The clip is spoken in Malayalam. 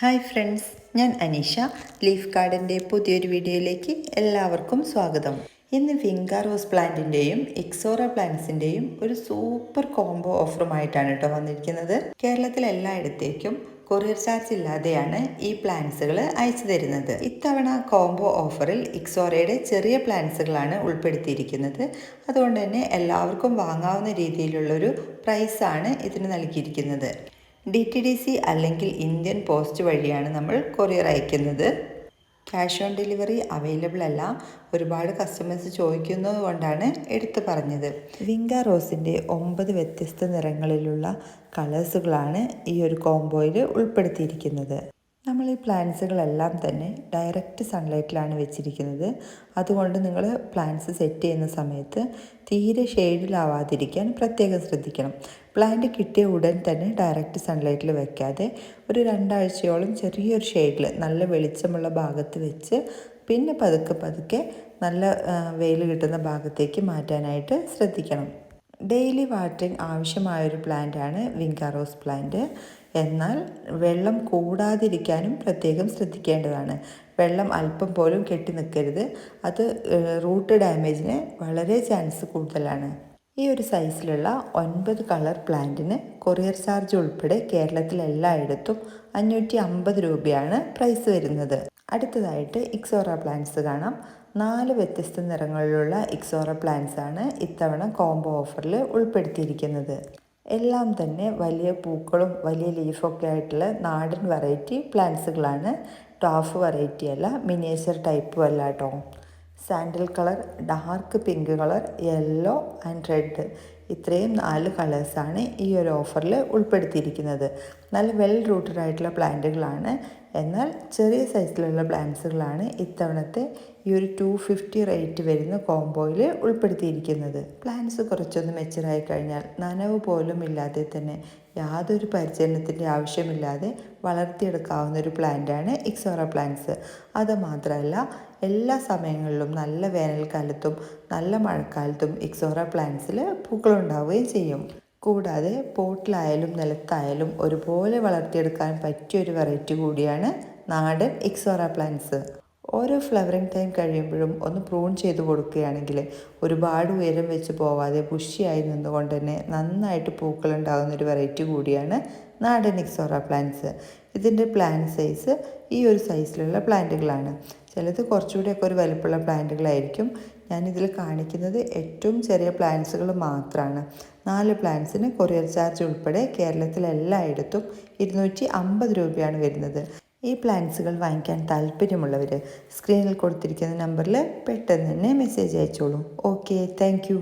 ഹായ് ഫ്രണ്ട്സ് ഞാൻ അനീഷ. ലീഫ് ഗാർഡന്റെ പുതിയൊരു വീഡിയോയിലേക്ക് എല്ലാവർക്കും സ്വാഗതം. ഇന്ന് വിങ്ക റോസ് പ്ലാന്റിന്റെയും എക്സോറ പ്ലാന്റ്സിന്റെയും ഒരു സൂപ്പർ കോംബോ ഓഫറുമായിട്ടാണ് കേട്ടോ വന്നിരിക്കുന്നത്. കേരളത്തിൽ എല്ലായിടത്തേക്കും കൊറിയർ ചാർജ് ഇല്ലാതെയാണ് ഈ പ്ലാന്റ്സുകൾ അയച്ചു തരുന്നത്. ഇത്തവണ കോംബോ ഓഫറിൽ ഇക്സോറയുടെ ചെറിയ പ്ലാന്റ്സുകളാണ് ഉൾപ്പെടുത്തിയിരിക്കുന്നത്. അതുകൊണ്ട് തന്നെ എല്ലാവർക്കും വാങ്ങാവുന്ന രീതിയിലുള്ളൊരു പ്രൈസാണ് ഇതിന് നൽകിയിരിക്കുന്നത്. ഡി ടി ഡി സി അല്ലെങ്കിൽ ഇന്ത്യൻ പോസ്റ്റ് വഴിയാണ് നമ്മൾ കൊറിയർ അയക്കുന്നത്. ക്യാഷ് ഓൺ ഡെലിവറി അവൈലബിൾ അല്ല. ഒരുപാട് കസ്റ്റമേഴ്സ് ചോദിക്കുന്നത് കൊണ്ടാണ് എടുത്തു പറഞ്ഞത്. വിങ്ക റോസിന്റെ ഒമ്പത് വ്യത്യസ്ത നിറങ്ങളിലുള്ള കളേഴ്സുകളാണ് ഈ ഒരു കോംബോയിൽ ഉൾപ്പെടുത്തിയിരിക്കുന്നത്. നമ്മൾ ഈ പ്ലാന്റ്സുകളെല്ലാം തന്നെ ഡയറക്റ്റ് സൺലൈറ്റിലാണ് വെച്ചിരിക്കുന്നത്. അതുകൊണ്ട് നിങ്ങൾ പ്ലാന്റ്സ് സെറ്റ് ചെയ്യുന്ന സമയത്ത് തീരെ ഷെയ്ഡിലാവാതിരിക്കാൻ പ്രത്യേകം ശ്രദ്ധിക്കണം. പ്ലാന്റ് കിട്ടിയ ഉടൻ തന്നെ ഡയറക്റ്റ് സൺലൈറ്റിൽ വെക്കാതെ ഒരു രണ്ടാഴ്ചയോളം ചെറിയൊരു ഷെയ്ഡിൽ നല്ല വെളിച്ചമുള്ള ഭാഗത്ത് വെച്ച് പിന്നെ പതുക്കെ പതുക്കെ നല്ല വെയിൽ കിട്ടുന്ന ഭാഗത്തേക്ക് മാറ്റാനായിട്ട് ശ്രദ്ധിക്കണം. ഡെയിലി വാട്ടറിങ് ആവശ്യമായൊരു പ്ലാന്റാണ് വിങ്കാറോസ് പ്ലാന്റ്. എന്നാൽ വെള്ളം കൂടാതിരിക്കാനും പ്രത്യേകം ശ്രദ്ധിക്കേണ്ടതാണ്. വെള്ളം അല്പം പോലും കെട്ടി നിൽക്കരുത്. അത് റൂട്ട് ഡാമേജിന് വളരെ ചാൻസ് കൂടുതലാണ്. ഈ ഒരു സൈസിലുള്ള ഒൻപത് കളർ പ്ലാന്റിന് കൊറിയർ ചാർജ് ഉൾപ്പെടെ കേരളത്തിൽ എല്ലായിടത്തും അഞ്ഞൂറ്റി അമ്പത് രൂപയാണ് പ്രൈസ് വരുന്നത്. അടുത്തതായിട്ട് ഇക്സോറ പ്ലാന്റ്സ് കാണാം. നാല് വ്യത്യസ്ത നിറങ്ങളിലുള്ള ഇക്സോറ പ്ലാന്റ്സ് ആണ് ഇത്തവണ കോംബോ ഓഫറിൽ ഉൾപ്പെടുത്തിയിരിക്കുന്നത്. എല്ലാം തന്നെ വലിയ പൂക്കളും വലിയ ലീഫൊക്കെ ആയിട്ടുള്ള നാടൻ വെറൈറ്റി പ്ലാന്റ്സുകളാണ് ടാഫ് വെറൈറ്റി അല്ല മിനിയേച്ചർ ടൈപ്പും അല്ല കേട്ടോ sandal colour dark pink colour yellow and red ഇത്രയും നാല് കളേഴ്സാണ് ഈ ഒരു ഓഫറിൽ ഉൾപ്പെടുത്തിയിരിക്കുന്നത്. നല്ല വെൽ റൂട്ടഡ് ആയിട്ടുള്ള പ്ലാന്റുകളാണ് എന്നാൽ ചെറിയ സൈസിലുള്ള പ്ലാന്റ്സുകളാണ് ഇത്തവണത്തെ ഈ ഒരു ടു ഫിഫ്റ്റി റേറ്റ് വരുന്ന കോംബോയിൽ ഉൾപ്പെടുത്തിയിരിക്കുന്നത്. പ്ലാന്റ്സ് കുറച്ചൊന്ന് മെച്ചറായി കഴിഞ്ഞാൽ നനവ് പോലും ഇല്ലാതെ തന്നെ യാതൊരു പരിചരണത്തിന്റെ ആവശ്യമില്ലാതെ വളർത്തിയെടുക്കാവുന്ന ഒരു പ്ലാന്റാണ് ഇക്സോറ പ്ലാന്റ്സ് അതുമാത്രമല്ല എല്ലാ സമയങ്ങളിലും നല്ല വേനൽക്കാലത്തും നല്ല മഴക്കാലത്തും ഇക്സോറ പ്ലാന്റ്സിൽ പൂക്കളുണ്ടാവുകയും ചെയ്യും. കൂടാതെ പോട്ടിലായാലും നിലത്തായാലും ഒരുപോലെ വളർത്തിയെടുക്കാൻ പറ്റിയ ഒരു വെറൈറ്റി കൂടിയാണ് നാടൻ എക്സോറ പ്ലാന്റ്സ് ഓരോ ഫ്ലവറിങ് ടൈം കഴിയുമ്പോഴും ഒന്ന് പ്രൂൺ ചെയ്ത് കൊടുക്കുകയാണെങ്കിൽ ഒരുപാട് ഉയരം വെച്ച് പോവാതെ പുഷിയായി നിന്നുകൊണ്ട് തന്നെ നന്നായിട്ട് പൂക്കൾ ഉണ്ടാകുന്ന ഒരു വെറൈറ്റി കൂടിയാണ് നാടൻ എക്സോറ പ്ലാന്റ്സ് ഇതിന്റെ പ്ലാന്റ് സൈസ് ഈ ഒരു സൈസിലുള്ള പ്ലാന്റുകളാണ് ചിലത് കുറച്ചുകൂടിയൊക്കെ ഒരു വലുപ്പമുള്ള പ്ലാന്റുകളായിരിക്കും ഞാനിതിൽ കാണിക്കുന്നത് ഏറ്റവും ചെറിയ പ്ലാന്റ്സുകൾ മാത്രമാണ് നാല് പ്ലാന്റ്സിന് കൊറിയർ ചാർജ് ഉൾപ്പെടെ കേരളത്തിലെല്ലായിടത്തും ഇരുന്നൂറ്റി അമ്പത് രൂപയാണ് വരുന്നത്. ഈ പ്ലാന്റ്സുകൾ വാങ്ങിക്കാൻ താല്പര്യമുള്ളവർ സ്ക്രീനിൽ കൊടുത്തിരിക്കുന്ന നമ്പറിൽ പെട്ടെന്ന് തന്നെ മെസ്സേജ് അയച്ചോളൂ. Okay thank